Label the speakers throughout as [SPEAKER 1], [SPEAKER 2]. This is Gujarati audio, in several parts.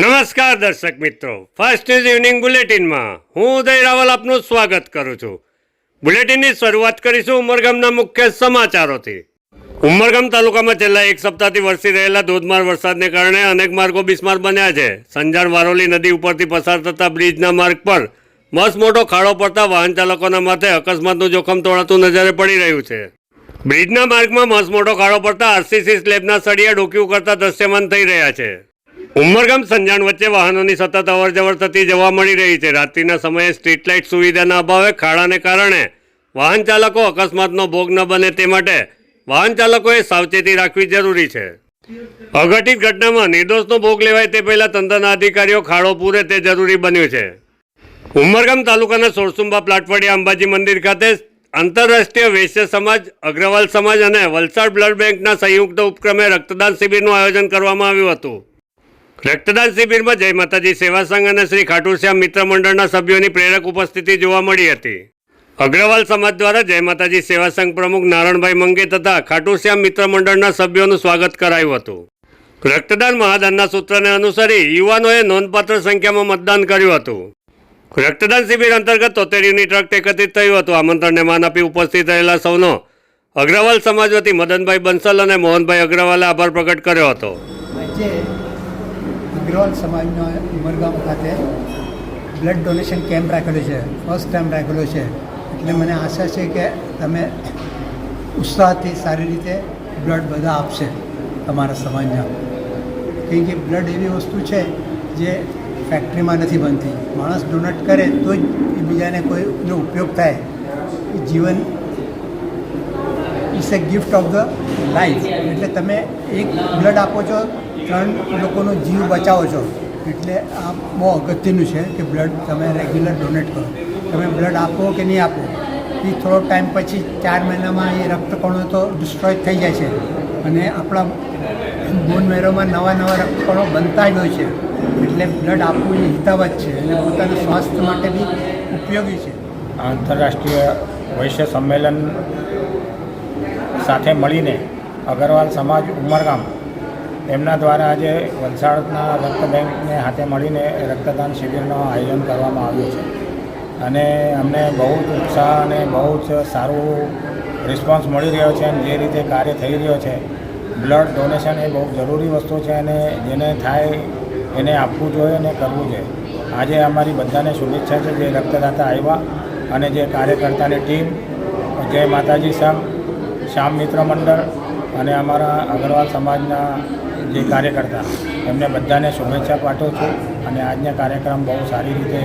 [SPEAKER 1] નમસ્કાર દર્શક મિત્રો. ફર્સ્ટ ઇઝ ઇવનિંગ બુલેટિનમાં હું ઉદય રાવલ આપનું સ્વાગત કરું છું. બુલેટિનની શરૂઆત કરીશું ઉમરગામના મુખ્ય સમાચારોથી. ઉમરગામ તાલુકામાં છેલ્લા એક સપ્તાહથી વરસી રહેલા ધોધમાર વરસાદને કારણે અનેક માર્ગો બિસ્માર બન્યા છે. સંજાણ વારોલી નદી ઉપરથી પસાર થતા બ્રિજના માર્ગ પર મસ્ત મોટો ખાડો પડતા વાહન ચાલકોના માથે અકસ્માતનું જોખમ તોડાતું નજરે પડી રહ્યું છે. બ્રિજના માર્ગમાં મસ્ત મોટો ખાડો પડતા આરસીસી સ્લેબના સળિયા ડોક્યુ કરતા દ્રશ્યમાન થઈ રહ્યા છે. ઉમરગામ સંજાણ વચ્ચે વાહનોની સતત અવરજવર થતી જોવા મળી રહી છે. રાત્રિના સમયે સ્ટ્રીટ લાઇટ સુવિધાના અભાવે ખાડાને કારણે વાહન ચાલકો અકસ્માતનો ભોગ ન બને તે માટે વાહન ચાલકોએ સાવચેતી રાખવી જરૂરી છે. અઘટિત ઘટનામાં નિર્દોષનો ભોગ લેવાય તે પહેલાં તંત્રના અધિકારીઓ ખાડો પૂરે તે જરૂરી બન્યું છે. ઉમરગામ તાલુકાના સોરસુંબા પ્લાટવાડી અંબાજી મંદિર ખાતે આંતરરાષ્ટ્રીય વૈશ્ય સમાજ, અગ્રવાલ સમાજ અને વલસાડ બ્લડ બેંકના સંયુક્ત ઉપક્રમે રક્તદાન શિબિરનું આયોજન કરવામાં આવ્યું હતું. રક્તદાન શિબિરમાં જય માતાજી. સેવા સંઘ અને શ્રી ખાટુશ્યામ મિત્ર મંડળના સભ્યોની પ્રેરક ઉપસ્થિતિ જોવા મળી હતી. અગ્રવાલ સમાજ દ્વારા જય માતાજી સેવા સંઘ પ્રમુખ નારણભાઈ મંગે તથા ખાટુશ્યામ મિત્ર મંડળના સભ્યોનું સ્વાગત કરાયું હતું. રક્તદાન મહાદાનના સૂત્રને અનુસરી યુવાનોએ નોંધપાત્ર સંખ્યામાં મતદાન કર્યું હતું. રક્તદાન શિબિર અંતર્ગત તોતેર યુનિટ રક્ત એકત્રિત થયું હતું. આમંત્રણને માન આપી ઉપસ્થિત રહેલા સૌનો અગ્રવાલ સમાજ વતી મદનભાઈ બંસલ અને મોહનભાઈ અગ્રવાલે આભાર પ્રકટ કર્યો હતો.
[SPEAKER 2] અગ્રવાલ સમાજનો ઉમરગામ ખાતે બ્લડ ડોનેશન કેમ્પ રાખેલો છે. ફર્સ્ટ ટાઈમ રાખેલો છે. એટલે મને આશા છે કે તમે ઉત્સાહથી સારી રીતે બ્લડ બધા આપશે તમારા સમાજના. કેમ કે બ્લડ એવી વસ્તુ છે જે ફેક્ટરીમાં નથી બનતી. માણસ ડોનેટ કરે તો જ એ બીજાને કોઈનો ઉપયોગ થાય. જીવન it's a gift of the life એટલે તમે એક બ્લડ આપો છો ત્રણ લોકોનો જીવ બચાવો છો, એટલે આ બહુ અગત્યનું છે કે બ્લડ તમે રેગ્યુલર ડોનેટ કરો. તમે બ્લડ આપો કે નહીં આપો, એ થોડો ટાઈમ પછી ચાર મહિનામાં એ રક્તકણો તો ડિસ્ટ્રોય થઈ જાય છે. અને આપણા બોન મેરોમાં નવા નવા રક્તકણો બનતા જ હોય છે. એટલે બ્લડ આપવું એ હિતાવત છે અને પોતાના સ્વાસ્થ્ય માટે બી ઉપયોગી છે.
[SPEAKER 3] આંતરરાષ્ટ્રીય વૈશ્ય સંમેલન સાથે મળીને અગરવાલ સમાજ ઉમરગામ એમના દ્વારા આજે વલસાડના રક્ત બેંકને હાથે મળીને રક્તદાન શિબિરનું આયોજન કરવામાં આવ્યું છે. અને અમને બહુ જ ઉત્સાહ અને બહુ જ સારું રિસ્પોન્સ મળી રહ્યો છે અને જે રીતે કાર્ય થઈ રહ્યો છે. બ્લડ ડોનેશન એ બહુ જરૂરી વસ્તુ છે અને જેને થાય એને આપવું જોઈએ અને કરવું જોઈએ. આજે અમારી બધાને શુભેચ્છા છે જે રક્તદાતા આવ્યા અને જે કાર્યકર્તાની ટીમ, જય માતાજી સંઘ શ્યામ મિત્ર મંડળ અને અમારા અગ્રવાલ સમાજના જે કાર્યકર્તા, એમને બધાને શુભેચ્છા પાઠવું છું અને આજના કાર્યક્રમ બહુ સારી રીતે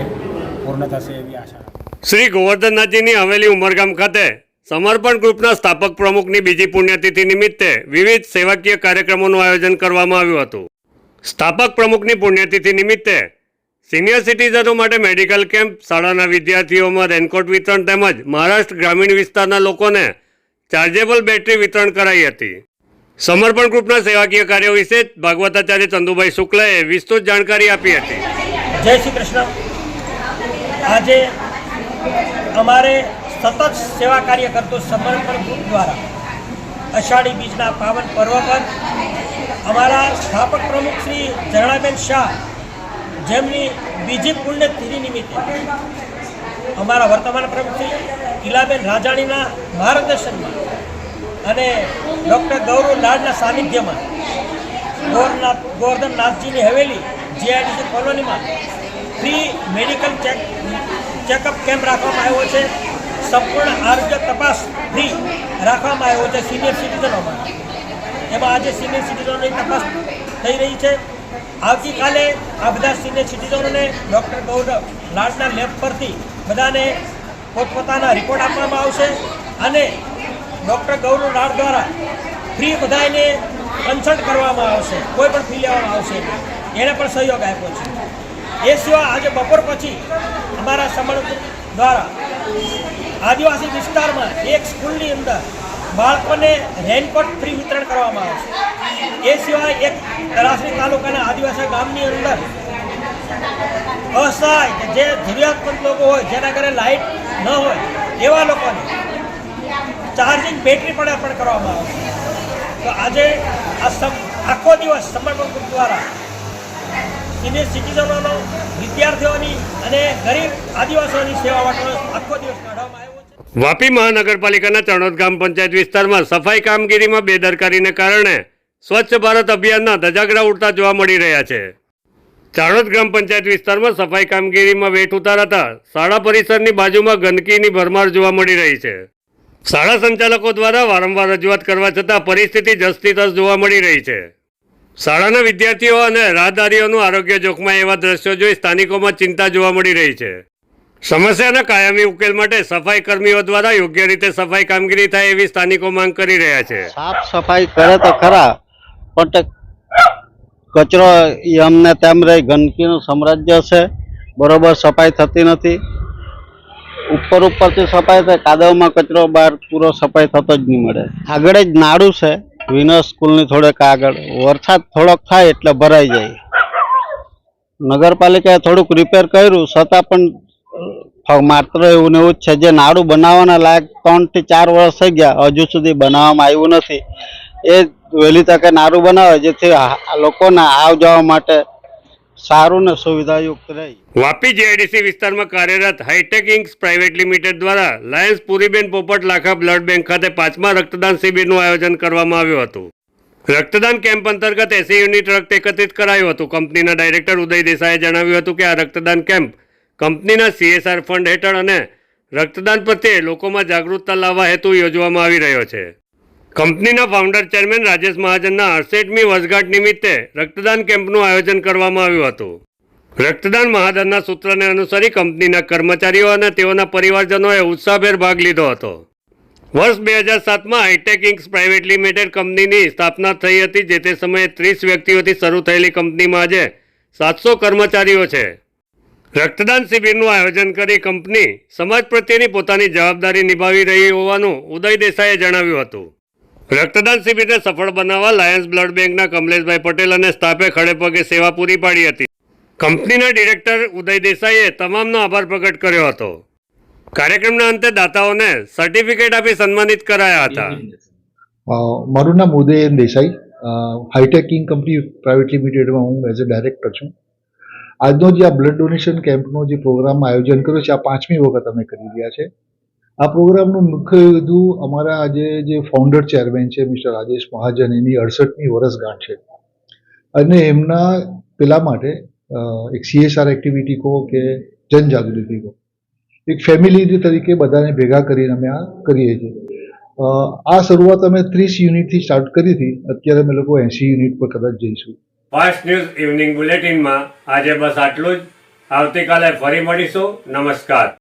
[SPEAKER 3] પૂર્ણ થશે એવી આશા
[SPEAKER 1] શ્રી ગોવર્ધનનાથજીની હવેલી ઉમરગામ ખાતે સમર્પણ ગ્રુપના સ્થાપક પ્રમુખની બીજી પુણ્યતિથિ નિમિત્તે વિવિધ સેવાકીય કાર્યક્રમોનું આયોજન કરવામાં આવ્યું હતું. સ્થાપક પ્રમુખની પુણ્યતિથિ નિમિત્તે સિનિયર સિટીઝનો માટે મેડિકલ કેમ્પ, શાળાના વિદ્યાર્થીઓમાં રેનકોટ વિતરણ તેમજ મહારાષ્ટ્ર ગ્રામીણ વિસ્તારના લોકોને ચાર્જેબલ બેટરી વિતરણ કરાઈ હતી. સમર્પણ ગ્રુપના સેવાકીય કાર્યો વિશે ભાગવતાચાર્ય ચંદુભાઈ શુક્લએ વિસ્તૃત જાણકારી આપી હતી.
[SPEAKER 4] જય શ્રી કૃષ્ણ. આજે અમારે સતત સેવા કાર્ય કરતો સમર્પણ ગ્રુપ દ્વારા અષાઢી બીજના પાવન પર્વ પર અમારા સ્થાપક પ્રમુખ શ્રી ઝરણાબેન શાહ જેમની બીજી પુણ્યતિથિ નિમિત્તે અમારા વર્તમાન પ્રમુખ શ્રી ઇલાબેન રાજાણીના માર્ગદર્શનમાં અને ડૉક્ટર ગૌરવ લાડના સાનિધ્યમાં ગોરનાથ ગોવર્ધનનાથજીની હવેલી જીઆઈડીસી કોલોનીમાં free medical check checkup camp રાખવામાં આવ્યો છે. સંપૂર્ણ આરોગ્ય તપાસ ફ્રી રાખવામાં આવ્યો છે સિનિયર સિટીઝનોમાં એમાં આજે સિનિયર સિટીઝનોની તપાસ થઈ રહી છે. આવતીકાલે આ બધા સિનિયર સિટીઝનોને ડૉક્ટર ગૌરવ લાડના લેબ પરથી બધાને પોતપોતાના રિપોર્ટ આપવામાં આવશે. અને ડૉક્ટર ગૌરવ લાડ દ્વારા ફ્રી બધાને કન્સલ્ટ કરવામાં આવશે. કોઈ પણ ફી લેવામાં આવશે એને પણ સહયોગ આપ્યો છે. એ સિવાય આજે બપોર પછી અમારા સમર્થ દ્વારા આદિવાસી વિસ્તારમાં એક સ્કૂલની અંદર બાળકોને રેનકોટ ફ્રી વિતરણ કરવામાં આવશે એ સિવાય એક તલાસરી તાલુકાના આદિવાસી ગામની અંદર અસહાય જે જરૂરિયાતમંદ લોકો હોય, જેના ઘરે લાઇટ ન હોય, એવા લોકોને ચાર્જિંગ બેટરી પણ અર્પણ કરવામાં આવશે તો આજે આ આખો દિવસ સમર્પણ ગ્રુપ દ્વારા સિનિયર સિટીઝનોનો, વિદ્યાર્થીઓની અને ગરીબ આદિવાસીઓની સેવા માટે આખો દિવસ કાઢવામાં આવ્યો
[SPEAKER 1] વાપી મહાનગરપાલિકાના ચણોદ ગ્રામ પંચાયત વિસ્તારમાં સફાઈ કામગીરીમાં બેદરકારીને કારણે સ્વચ્છ ભારત અભિયાનના ધજાગરા ઉડતા જોવા મળી રહ્યા છે. ચાણોદ ગ્રામ પંચાયત વિસ્તારમાં સફાઈ કામગીરીમાં વેઠ ઉતારાતા શાળા પરિસરની બાજુમાં ગંદકીની ભરમાર જોવા મળી રહી છે. શાળા સંચાલકો દ્વારા વારંવાર રજૂઆત કરવા છતાં પરિસ્થિતિ જસતી તસ જોવા મળી રહી છે. શાળાના વિદ્યાર્થીઓ અને રાહદારીઓનું આરોગ્ય જોખમાં એવા દ્રશ્યો જોઈ સ્થાનિકોમાં ચિંતા જોવા મળી રહી છે. સમસ્યાના કાયમી ઉકેલ માટે સફાઈ કર્મીઓ દ્વારા યોગ્ય રીતે સફાઈ કામગીરી થાય એવી સ્થાનિકો માંગ કરી રહ્યા છે.
[SPEAKER 5] સાફ સફાઈ કરે તો ખરા, પણ કચરો અમને તેમ રહી, ગંદકીનું સામ્રાજ્ય છે. બરોબર સફાઈ થતી નથી. ઉપર ઉપરથી સફાઈ થાય, કાદવમાં કચરો બહાર પૂરો સફાઈ થતો જ નહીં મળે. આગળ જ નાડું છે, વિનર સ્કૂલની થોડેક આગળ. વરસાદ થોડોક થાય એટલે ભરાઈ જાય. નગરપાલિકાએ થોડુંક રિપેર કર્યું, છતાં પણ માત્ર એવું ને એવું જ છે. જે નાડું બનાવવાના લાયક ત્રણથી ચાર વર્ષ થઈ ગયા, હજુ સુધી બનાવવામાં આવ્યું નથી. એ વહેલી તકે નાડું બનાવે, જેથી લોકોના આવ જવા માટે સારું ને સુવિધાયુક્ત રહે.
[SPEAKER 1] વાપી જીઆઈડીસી વિસ્તારમાં કાર્યરત હાઈટેક ઇન્ક્સ પ્રાઇવેટ લિમિટેડ દ્વારા Lions Puriben Popat Lakha blood bank ખાતે પાંચમા રક્તદાન શિબિરનું આયોજન કરવામાં આવ્યું હતું. રક્તદાન કેમ્પ અંતર્ગત એસી યુનિટ રક્ત એકત્રિત કરાયું હતું. કંપનીના ડાયરેક્ટર ઉદય દેસાઈએ જણાવ્યું હતું કે આ રક્તદાન કેમ્પ કંપનીના સીએસઆર ફંડ હેઠળ અને રક્તદાન પ્રત્યે લોકોમાં જાગૃતતા લાવવા હેતુ યોજવામાં આવી રહ્યો છે. કંપનીના ફાઉન્ડર ચેરમેન રાજેશ મહાજનના અડસઠમી વર્ષગાંઠ નિમિત્તે રક્તદાન કેમ્પનું આયોજન કરવામાં આવ્યું હતું. રક્તદાન મહાદનના સૂત્રને અનુસરી કંપનીના કર્મચારીઓ અને તેઓના પરિવારજનોએ ઉત્સાહભેર ભાગ લીધો હતો. વર્ષ બે હજાર સાતમાં હાઈટેક ઇન્ક્સ પ્રાઇવેટ લિમિટેડ કંપનીની સ્થાપના થઈ હતી, જે તે સમયે ત્રીસ વ્યક્તિઓથી શરૂ થયેલી કંપનીમાં આજે સાતસો કર્મચારીઓ છે. રક્તદાન શિબિરનું આયોજન કરી કંપની સમાજ પ્રત્યેની પોતાની જવાબદારી નિભાવી રહી હોવાનું ઉદય દેસાઈએ જણાવ્યું હતું. રક્તદાન શિબિરને સફળ બનાવવા લાયન્સ બ્લડ બેંકના કમલેશભાઈ પટેલ અને સ્ટાફે ખડે પગે સેવા પૂરી પાડી હતી. કંપનીના ડિરેક્ટર ઉદય દેસાઈએ તમામનો આભાર પ્રગટ કર્યો હતો. કાર્યક્રમના અંતે દાતાઓને સર્ટિફિકેટ આપી સન્માનિત કરાયા હતા.
[SPEAKER 6] મારું નામ ઉદય દેસાઈ. હાઈટેકિંગ કંપની પ્રાઇવેટ લિમિટેડમાં હું એઝ અ ડાયરેક્ટર છું. આજનો જે આ બ્લડ ડોનેશન કેમ્પનો જે પ્રોગ્રામ આયોજન કર્યો છે, આ પાંચમી વખત અમે કરી રહ્યા છે. આ પ્રોગ્રામનું મુખ્ય હેતુ અમારા આજે જે ફાઉન્ડર ચેરમેન છે મિસ્ટર રાજેશ મહાજન એની અડસઠમી વર્ષગાંઠ છે. અને એમના પેલા માટે એક સીએસઆર એક્ટિવિટી કહો કે જનજાગૃતિ કહો. એક ફેમિલી તરીકે બધાને ભેગા કરીને અમે આ કરીએ છીએ. આ શરૂઆત અમે ત્રીસ યુનિટથી સ્ટાર્ટ કરી હતી. અત્યારે અમે લોકો એંસી યુનિટ પર કદાચ જઈશું.
[SPEAKER 1] ફાસ્ટ ન્યૂઝ ઇવનિંગ બુલેટિનમાં આજે બસ આટલું જ. આવતીકાલે ફરી મળીશું. નમસ્કાર.